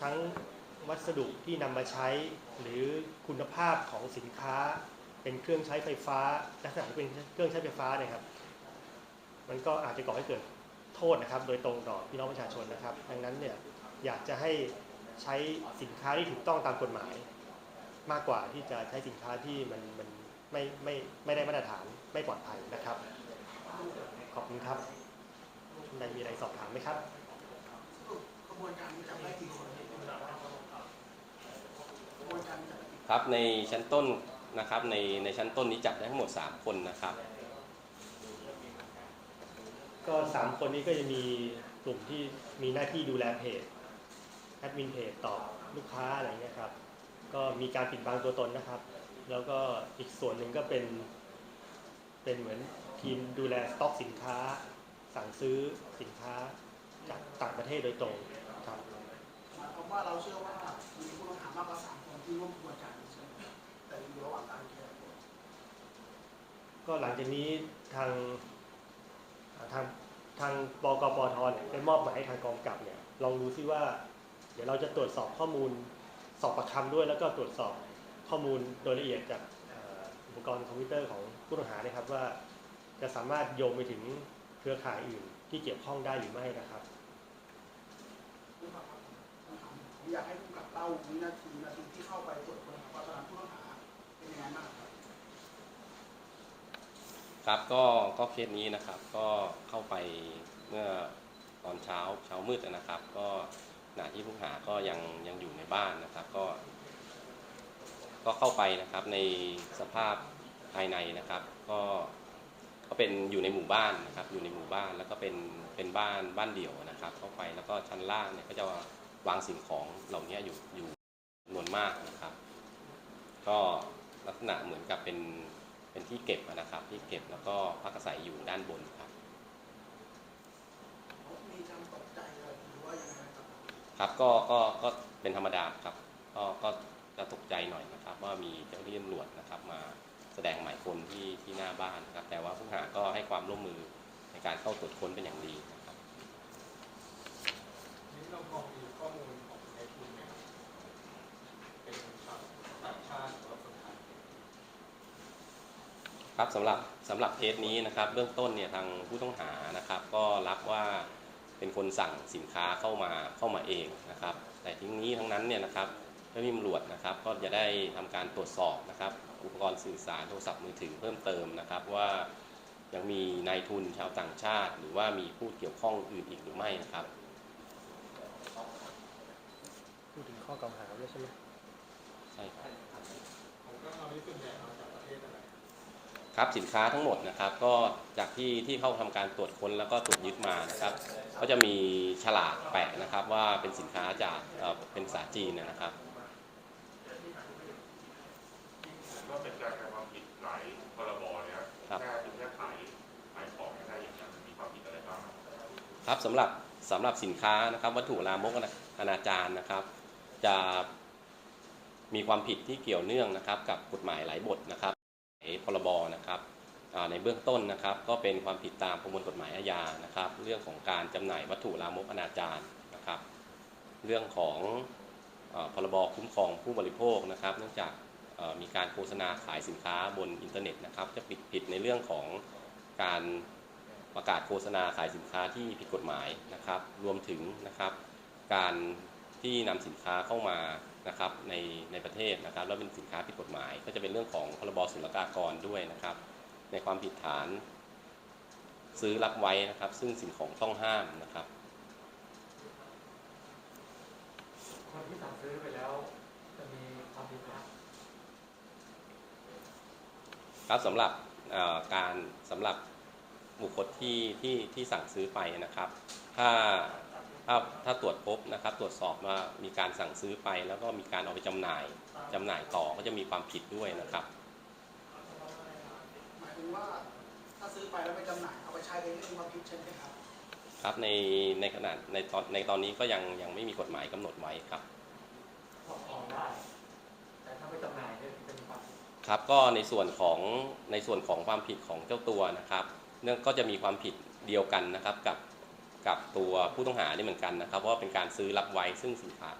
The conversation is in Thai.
ทั้งวัสดุที่นำมาใช้ หรือคุณภาพของสินค้า เป็นเครื่องใช้ไฟฟ้าลักษณะเป็นเครื่องใช้ไฟฟ้าเนี่ยครับ มันก็อาจจะก่อให้เกิดโทษนะครับ โดยตรงต่อพี่น้องประชาชนนะครับ ดังนั้นเนี่ยอยากจะให้ใช้สินค้าที่ถูกต้องตามกฎหมาย มากกว่าที่จะใช้สินค้าที่มันมันไม่ไม่ไม่ได้มาตรฐานไม่ปลอดภัยนะครับ ขอบคุณครับท่านใดมีอะไรสอบถามไหมครับ กระบวนการจับได้กี่คนกระบวนการจับ ครับในชั้นต้นนะครับในในชั้นต้นนี้จับได้ทั้งหมด 3 คนนะครับ ก็สามคนนี้ก็จะมีกลุ่มที่มีหน้าที่ดูแลเพจแอดมินเพจตอบลูกค้าอะไรเงี้ยครับก็มีการปิดบังตัวตนนะครับ แล้วก็อีกส่วนหนึ่งก็เป็น เป็นเหมือนทีมดูแลสต็อกสินค้า สั่งซื้อสินค้าจากต่างประเทศโดยตรงครับ หมายความว่าเราเชื่อว่ามีผู้ต้องหามากกว่าสามคนที่ร่วมกระบวนการใช่ไหมแต่อยู่ระหว่างการแก้ตัวก็หลังจากนี้ทางทางทางบกปทเนี่ยได้มอบหมายให้ทางกองกำกับเนี่ยลองดูซิว่า เดี๋ยวเราจะตรวจสอบข้อมูลสอบประคำด้วย แล้วก็ตรวจสอบข้อมูลโดยละเอียดจากอุปกรณ์คอมพิวเตอร์ของผู้ต้องหานะครับว่าจะสามารถโยงไปถึงเครือข่ายอื่นที่เกี่ยวข้องได้หรือไม่นะครับ อยากให้ผู้กำกับเล่าวินาทีนาทีที่เข้าไปตรวจคนครับว่าตอนนั้นผู้ต้องหาเป็นยังไงบ้างครับ ครับก็ก็เคสนี้นะครับก็เข้าไปเมื่อตอนเช้าเช้ามืดนะครับ ก็ขณะที่ผู้ต้องหาก็ยังยังอยู่ในบ้านนะครับ ก็ ก็เข้าไปนะครับในสภาพภายในนะครับ ก็ก็เป็นอยู่ในหมู่บ้านนะครับ อยู่ในหมู่บ้านแล้วก็เป็นเป็นบ้านบ้านเดี่ยวนะครับ เข้าไปแล้วก็ชั้นล่างเนี่ยก็จะ วางสิ่งของเหล่านี้อยู่อยู่จำนวนมากนะครับ ก็ลักษณะเหมือนกับเป็นเป็นที่เก็บอะนะครับ ที่เก็บแล้วก็พักอาศัยอยู่ด้านบนครับ มีการตกใจเลยหรือว่ายังไงครับครับก็ก็ก็เป็นธรรมดาครับ ก็ก็จะตกใจหน่อยนะครับ ว่ามีเจ้าหน้าที่ตำรวจนะครับมาแสดงหมายค้นที่ที่หน้าบ้านนะครับ แต่ว่าผู้ต้องหาก็ให้ความร่วมมือในการเข้าตรวจค้นเป็นอย่างดีนะครับ นี่เราพอมีข้อมูลของในทุนไหมครับเป็นชาวต่างชาติหรือว่าคนไทย ครับสำหรับสำหรับเคสนี้นะครับเบื้องต้นเนี่ยทางผู้ต้องหานะครับ ก็รับว่าเป็นคนสั่งสินค้าเข้ามาเข้ามาเองนะครับ แต่ทีนี้ทั้งนั้นเนี่ยนะครับเจ้าหน้าที่ตำรวจนะครับ ก็จะได้ทำการตรวจสอบนะครับ อุปกรณ์สื่อสารโทรศัพท์มือถือเพิ่มเติมนะครับ ว่ายังมีนายทุนชาวต่างชาติ หรือว่ามีผู้เกี่ยวข้องอื่นอีกหรือไม่นะครับพูดถึงข้อกล่าวหาด้วยใช่ไหมใช่ครับของก็เราที่ส่วนใหญ่มาจากประเทศอะไร ครับสินค้าทั้งหมดนะครับ ก็จากที่ที่เข้าทำการตรวจค้นแล้วก็ตรวจยึดมานะครับ ก็จะมีฉลากแปะนะครับว่าเป็นสินค้าจากเอ่อเป็นภาษาจีนนะครับก็เป็นการกระทำความผิดหลายพรบเนี่ยครับแค่ถึงแค่ขายขายของได้อย่างนี้ยมันมีความผิดอะไรบ้างครับสำหรับสำหรับสินค้านะครับ วัตถุลามกอนาจารนะครับ จะมีความผิดที่เกี่ยวเนื่องนะครับ กับกฎหมายหลายบทนะครับหลายพ รบนะครับในเบื้องต้นนะครับ ก็เป็นความผิดตามประมวลกฎหมายอาญานะครับ เรื่องของการจำหน่ายวัตถุลามกอนาจารนะครับ เรื่องของอพรบคุ้มครองผู้บริโภคนะครับ เนื่องจากมีการโฆษณาขายสินค้าบนอินเทอร์เน็ตนะครับ จะผิดผิดในเรื่องของการประกาศโฆษณาขายสินค้าที่ผิดกฎหมายนะครับ รวมถึงนะครับ การที่นำสินค้าเข้ามานะครับในในประเทศนะครับ แล้วเป็นสินค้าผิดกฎหมาย ก็จะเป็นเรื่องของพรบศุลกากรด้วยนะครับ ในความผิดฐาน ซื้อรับไว้นะครับ ซึ่งสิ่งของต้องห้ามนะครับ คนที่สั่งซื้อไปแล้วจะมีความผิดไหมครับสำหรับเอ่อการสำหรับบุคคลที่ที่ที่สั่งซื้อไปนะครับ ถ้า ถ้าถ้าตรวจพบนะครับ ตรวจสอบว่ามีการสั่งซื้อไป แล้วก็มีการเอาไปจำหน่ายจำหน่ายต่อก็จะมีความผิดด้วยนะครับหมายถึงว่าถ้าซื้อไปแล้วไปจำหน่ายเอาไปใช้เองนี่มีความผิดใช่ไหมครับครับในในขณะในตอนในตอนนี้ก็ยังยังไม่มีกฎหมายกำหนดไว้ครับครอบครองได้แต่ถ้าไปจำหน่ายเนี่ยเป็นความผิดครับก็ในส่วนของในส่วนของความผิดของเจ้าตัวนะครับเนื่องก็จะมีความผิดเดียวกันนะครับกับ กับตัวผู้ต้องหานี่เหมือนกันนะครับเพราะว่าเป็นการซื้อรับไว้ซึ่งสินค้า